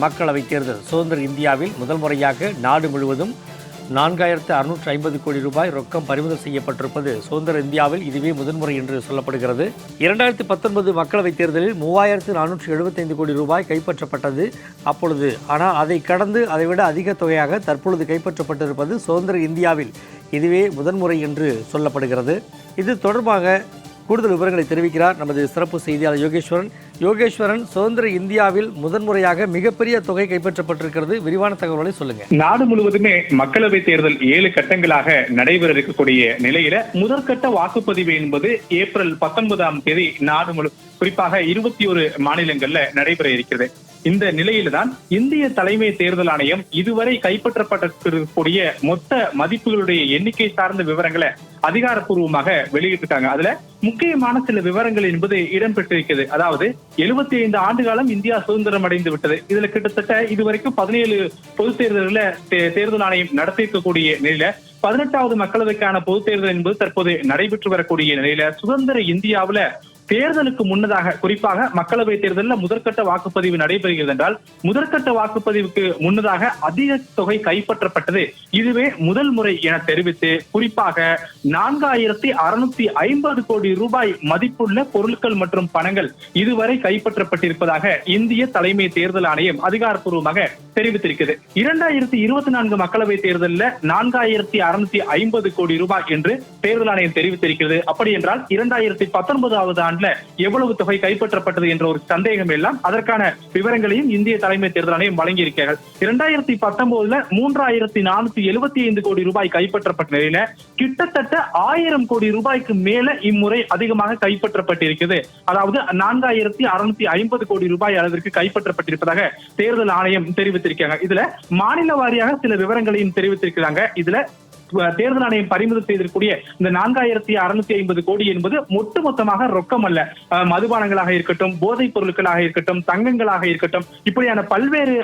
மக்களவைத் தேர்தல் சுதந்திர இந்தியாவில் முதல் முறையாக நாடு முழுவதும் நான்காயிரத்து அறுநூற்று ஐம்பது கோடி ரூபாய் ரொக்கம் பறிமுதல் செய்யப்பட்டிருப்பது சுதந்திர இந்தியாவில் இதுவே முதன்முறை என்று சொல்லப்படுகிறது. இரண்டாயிரத்தி பத்தொன்பது மக்களவைத் தேர்தலில் மூவாயிரத்து நானூற்று எழுபத்தைந்து கோடி ரூபாய் கைப்பற்றப்பட்டது அப்பொழுது. ஆனால் அதை கடந்து அதைவிட அதிக தொகையாக தற்பொழுது கைப்பற்றப்பட்டிருப்பது சுதந்திர இந்தியாவில் இதுவே முதன்முறை என்று சொல்லப்படுகிறது. இது தொடர்பாக கூடுதல் விவரங்களை தெரிவிக்கிறார் நமது சிறப்பு செய்தியாளர் யோகேஸ்வரன். யோகேஸ்வரன் சுதந்திர இந்தியாவில் முதன்முறையாக மிகப்பெரிய தொகை கைப்பற்றப்பட்டிருக்கிறது. விரிவான தகவல்களை சொல்லுங்க. நாடு முழுவதுமே மக்களவை தேர்தல் ஏழு கட்டங்களாக நடைபெற இருக்கக்கூடிய நிலையில முதற்கட்ட வாக்குப்பதிவு என்பது ஏப்ரல் பத்தொன்பதாம் தேதி நாடு முழு குறிப்பாக இருபத்தி ஒரு மாநிலங்கள்ல நடைபெற இருக்கிறது. இந்த நிலையில தான் இந்திய தலைமை தேர்தல் ஆணையம் இதுவரை கைப்பற்றப்பட்டிருக்கக்கூடிய மொத்த மதிப்புகளுடைய எண்ணிக்கை சார்ந்த விவரங்களை அதிகாரப்பூர்வமாக வெளியிட்டிருக்காங்க. அதுல முக்கியமான சில விவரங்கள் என்பது இடம்பெற்றிருக்கிறது. அதாவது எழுபத்தி ஐந்து ஆண்டு காலம் இந்தியா சுதந்திரம் அடைந்து விட்டது. இதுல கிட்டத்தட்ட இதுவரைக்கும் பதினேழு பொது தேர்தல்கள தே- தேர்தல் ஆணையம் நடத்தியிருக்கக்கூடிய நிலையில பதினெட்டாவது மக்களவைக்கான பொது தேர்தல் என்பது தற்போது நடைபெற்று வரக்கூடிய நிலையில சுதந்திர இந்தியாவில தேர்தலுக்கு முன்னதாக குறிப்பாக மக்களவை தேர்தலில் முதற்கட்ட வாக்குப்பதிவு நடைபெறுகிறது என்றால் முதற்கட்ட வாக்குப்பதிவுக்கு முன்னதாக அதிக தொகை கைப்பற்றப்பட்டது. இதுவே முதல் முறை என தெரிவித்து குறிப்பாக நான்காயிரத்தி அறுநூத்தி ஐம்பது கோடி ரூபாய் மதிப்புள்ள பொருட்கள் மற்றும் பணங்கள் இதுவரை கைப்பற்றப்பட்டிருப்பதாக இந்திய தலைமை தேர்தல் ஆணையம் அதிகாரப்பூர்வமாக தெரிவித்திருக்கிறது. இரண்டாயிரத்தி இருபத்தி நான்கு மக்களவை தேர்தலில் நான்காயிரத்தி அறுநூத்தி ஐம்பது கோடி ரூபாய் என்று தேர்தல் ஆணையம் தெரிவித்திருக்கிறது. அப்படி என்றால் இரண்டாயிரத்தி பத்தொன்பதாவது ஆண்டுல எவ்வளவு தொகை கைப்பற்றப்பட்டது என்ற ஒரு சந்தேகம் எல்லாம் அதற்கான விவரங்களையும் இந்திய தலைமை தேர்தல் ஆணையம் வழங்கியிருக்கிறார்கள் இரண்டாயிரத்தி பத்தொன்பதுல மூன்றாயிரத்தி நானூத்தி எழுபத்தி ஐந்து கோடி ரூபாய் கைப்பற்றப்பட்ட நிலையில கிட்டத்தட்ட ஆயிரம் கோடி ரூபாய்க்கு மேல இம்முறை அதிகமாக கைப்பற்றப்பட்டிருக்கிறது. அதாவது நான்காயிரத்தி அறுநூத்தி ஐம்பது கோடி ரூபாய் அளவிற்கு கைப்பற்றப்பட்டிருப்பதாக தேர்தல் ஆணையம் தெரிவித்திருக்காங்க இதுல மாநில வாரியாக சில விவரங்களையும் தெரிவித்திருக்கிறாங்க. இதுல தேர்தல் ஆணையம் பறிமுதல் செய்திருக்கூடிய இந்த நான்காயிரத்தி அறுநூத்தி ஐம்பது கோடி என்பது ஒட்டுமொத்தமாக ரொக்கம் அல்ல. மதுபானங்களாக இருக்கட்டும் போதைப் பொருட்களாக இருக்கட்டும் தங்கங்களாக இருக்கட்டும் இப்படியான பல்வேறு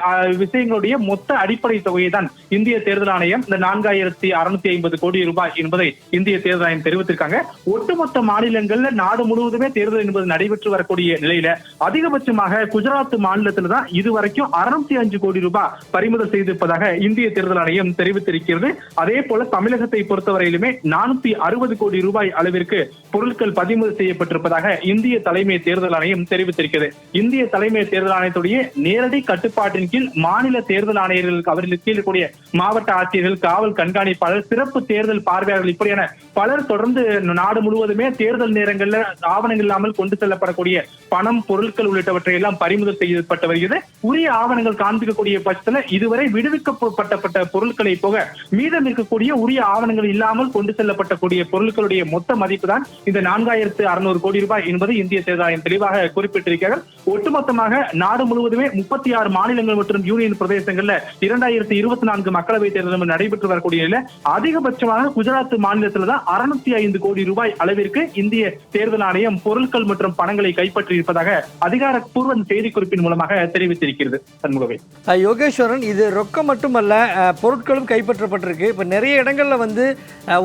விஷயங்களுடைய மொத்த அடிப்படை தொகையை தான் இந்திய தேர்தல் ஆணையம் இந்த நான்காயிரத்தி அறுநூத்தி ஐம்பது கோடி ரூபாய் என்பதை இந்திய தேர்தல் ஆணையம் தெரிவித்திருக்காங்க. ஒட்டுமொத்த மாநிலங்கள்ல நாடு முழுவதுமே தேர்தல் என்பது நடைபெற்று வரக்கூடிய நிலையில அதிகபட்சமாக குஜராத் மாநிலத்தில் தான் இதுவரைக்கும் அறுநூத்தி அஞ்சு கோடி ரூபாய் பறிமுதல் செய்திருப்பதாக இந்திய தேர்தல் ஆணையம் தெரிவித்திருக்கிறது. அதே போல தமிழகத்தை பொறுத்தவரையிலுமே நானூத்தி அறுபது கோடி ரூபாய் அளவிற்கு பொருட்கள் பறிமுதல் செய்யப்பட்டிருப்பதாக இந்திய தலைமை தேர்தல் ஆணையம் தெரிவித்திருக்கிறது. இந்திய தலைமை தேர்தல் ஆணையத்துடைய நேரடி கட்டுப்பாட்டின் கீழ் மாநில தேர்தல் ஆணையர்களுக்கு அவர்களுக்கு கீழ் கூடிய மாவட்ட ஆட்சியர்கள் காவல் கண்காணிப்பாளர் சிறப்பு தேர்தல் பார்வையாளர்கள் இப்படியான பலர் தொடர்ந்து நாடு முழுவதுமே தேர்தல் நேரங்களில் ஆவணங்கள் இல்லாமல் கொண்டு செல்லப்படக்கூடிய பணம் பொருட்கள் உள்ளிட்டவற்றை எல்லாம் பறிமுதல் செய்யப்பட்டு வருகிறது. உரிய ஆவணங்கள் காண்பிக்கக்கூடிய பட்சத்தில் இதுவரை விடுவிக்கப்பட்ட பொருட்களை போக மீதம் இருக்கக்கூடிய உரிய ஆவணங்கள் இல்லாமல் கொண்டு செல்லப்பட்டக்கூடிய பொருட்களுடைய மொத்த மதிப்பு தான் இந்த நான்காயிரத்து அறுநூறு கோடி ரூபாய் என்பது இந்திய தேர்தல் ஆணையம் தெளிவாக குறிப்பிட்டிருக்கிறார்கள் ஒட்டுமொத்தமாக நாடு முழுவதுமே முப்பத்தி ஆறு மாநிலங்கள் மற்றும் யூனியன் பிரதேசங்கள்ல இரண்டாயிரத்தி இருபத்தி நான்கு மக்களவை தேர்தல் நடைபெற்று வரக்கூடிய நிலையில அதிகபட்சமாக குஜராத் மாநிலத்துல தான் அறுநூத்தி ஐந்து கோடி ரூபாய் அளவிற்கு இந்திய தேர்தல் ஆணையம் பொருட்கள் மற்றும் பணங்களை கைப்பற்றி இருப்பதாக அதிகாரப்பூர்வ செய்திக்குறிப்பின் மூலமாக தெரிவித்திருக்கிறது சண்முகவை. யோகேஸ்வரன் இது ரொக்கம் மட்டுமல்ல பொருட்களும் கைப்பற்றப்பட்டிருக்கு. இப்ப நிறைய இடங்கள்ல வந்து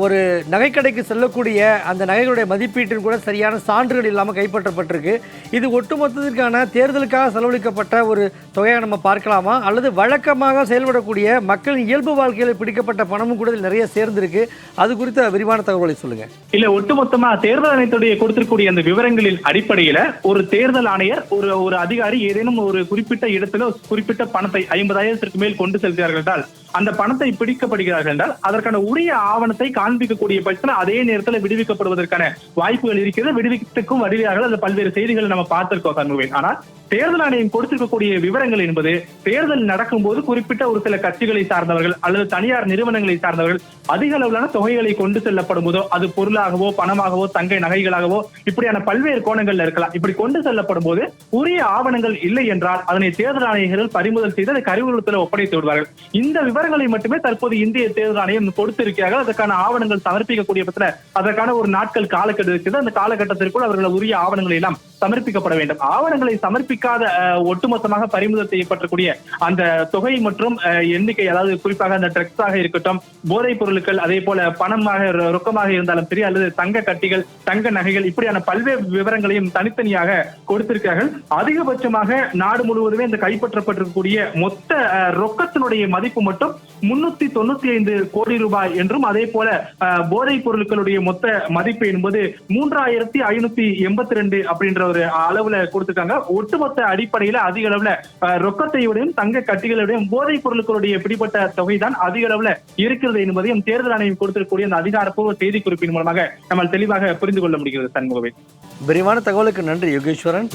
ஒரு நகைக்கடைக்கு செல்லக்கூடிய அந்த நகைகளுடைய மதிப்பீட்டின் கூட சரியான சான்றுகள் இல்லாமல் கைப்பற்றப்பட்டிருக்கு. இது ஒட்டுமொத்தத்திற்கான தேர்தலுக்காக செலவழிக்கப்பட்ட ஒரு தொகையை நம்ம பார்க்கலாமா? அல்லது வழக்கமாக செயல்படக்கூடிய மக்களின் இயல்பு வாழ்க்கையில் பிடிக்கப்பட்ட பணமும் கூட நிறைய சேர்ந்திருக்கு. அது குறித்த விரிவான தகவலை சொல்லுங்க. இல்ல ஒட்டுமொத்தமா தேர்தல் ஆணையத்துடைய கொடுத்திருக்கக்கூடிய அந்த விவரங்களின் அடிப்படையில ஒரு தேர்தல் ஆணையர் ஒரு ஒரு அதிகாரி ஏதேனும் ஒரு குறிப்பிட்ட இடத்துல ஒரு குறிப்பிட்ட பணத்தை ஐம்பதாயிரத்திற்கு மேல் கொண்டு செல்கிறார்கள் என்றால் அந்த பணத்தை பிடிக்கப்படுகிறார்கள் என்றால் அதற்கான உரிய ஆவணத்தை காண்பிக்கக்கூடிய பட்சத்தில் அதே நேரத்தில் விடுவிக்கப்படுவதற்கான வாய்ப்புகள் இருக்கிறது. விடுவித்துக்கும் வருகிறார்கள் அந்த பல்வேறு செய்திகளை நம்ம பார்த்திருக்கோம் சண்முகவேல். ஆனால் தேர்தல் ஆணையம் கொடுத்திருக்கக்கூடிய விவரங்கள் என்பது தேர்தல் நடக்கும்போது குறிப்பிட்ட ஒரு சில கட்சிகளை சார்ந்தவர்கள் அல்லது தனியார் நிறுவனங்களை சார்ந்தவர்கள் அதிக அளவிலான தொகைகளை கொண்டு செல்லப்படும் போதோ அது பொருளாகவோ பணமாகவோ தங்க நகைகளாகவோ இப்படியான பல்வேறு கோணங்கள்ல இருக்கலாம். இப்படி கொண்டு செல்லப்படும் போது உரிய ஆவணங்கள் இல்லை என்றால் அதனை தேர்தல் ஆணையர்கள் பறிமுதல் செய்து அதை கருவூலத்தில் ஒப்படைத்து விடுவார்கள். இந்த விவரங்களை மட்டுமே தற்போது இந்திய தேர்தல் ஆணையம் கொடுத்திருக்கிறார்கள். அதற்கான ஆவணங்கள் சமர்ப்பிக்கக்கூடிய பட்சத்தில் அதற்கான ஒரு நாட்கள் காலக்கெடு இருக்குது. அந்த காலகட்டத்திற்குள் அவர்கள் உரிய ஆவணங்களை எல்லாம் சமர்ப்பிக்கப்பட வேண்டும். ஆவணங்களை சமர்ப்பிக்காத ஒட்டுமொத்தமாக பறிமுதல் செய்யப்பட்டக்கூடிய அந்த தொகை மற்றும் எண்ணிக்கை அதாவது குறிப்பாக அந்த ட்ரக்ஸாக இருக்கட்டும் போதைப் பொருட்கள் அதே போல பணமாக ரொக்கமாக இருந்தாலும் சரி அல்லது தங்க கட்டிகள் தங்க நகைகள் இப்படியான பல்வேறு விவரங்களையும் தனித்தனியாக கொடுத்திருக்கிறார்கள். அதிகபட்சமாக நாடு முழுவதுமே இந்த கைப்பற்றப்பட்டிருக்கக்கூடிய மொத்த ரொக்கத்தினுடைய மதிப்பு மட்டும் முன்னூத்தி தொண்ணூத்தி ஐந்து கோடி ரூபாய் என்றும் அதே போல அஹ், போதைப் பொருட்களுடைய மொத்த மதிப்பு என்பது மூன்றாயிரத்தி ஐநூத்தி எண்பத்தி ரெண்டு அப்படின்ற ஒரு அளவுல கொடுத்திருக்காங்க. ஒட்டுமொத்த அடிப்படையில அதிக அளவுல ரொக்கத்தையுடையும் ரொக்கத்தை தங்க கட்டிகளுடையும் போதைப் பொருட்களுடைய பிடிப்பட்ட தொகை தான் அதிக அளவுல இருக்கிறது என்பதையும் தேர்தல் ஆணையம் கொடுத்திருக்கக்கூடிய அந்த அதிகாரப்பூர்வ செய்தி குறிப்பின் மூலமாக நம்ம தெளிவாக புரிந்து கொள்ள முடிகிறது சண்முகவே விரிவான தகவலுக்கு நன்றி யோகேஸ்வரன்.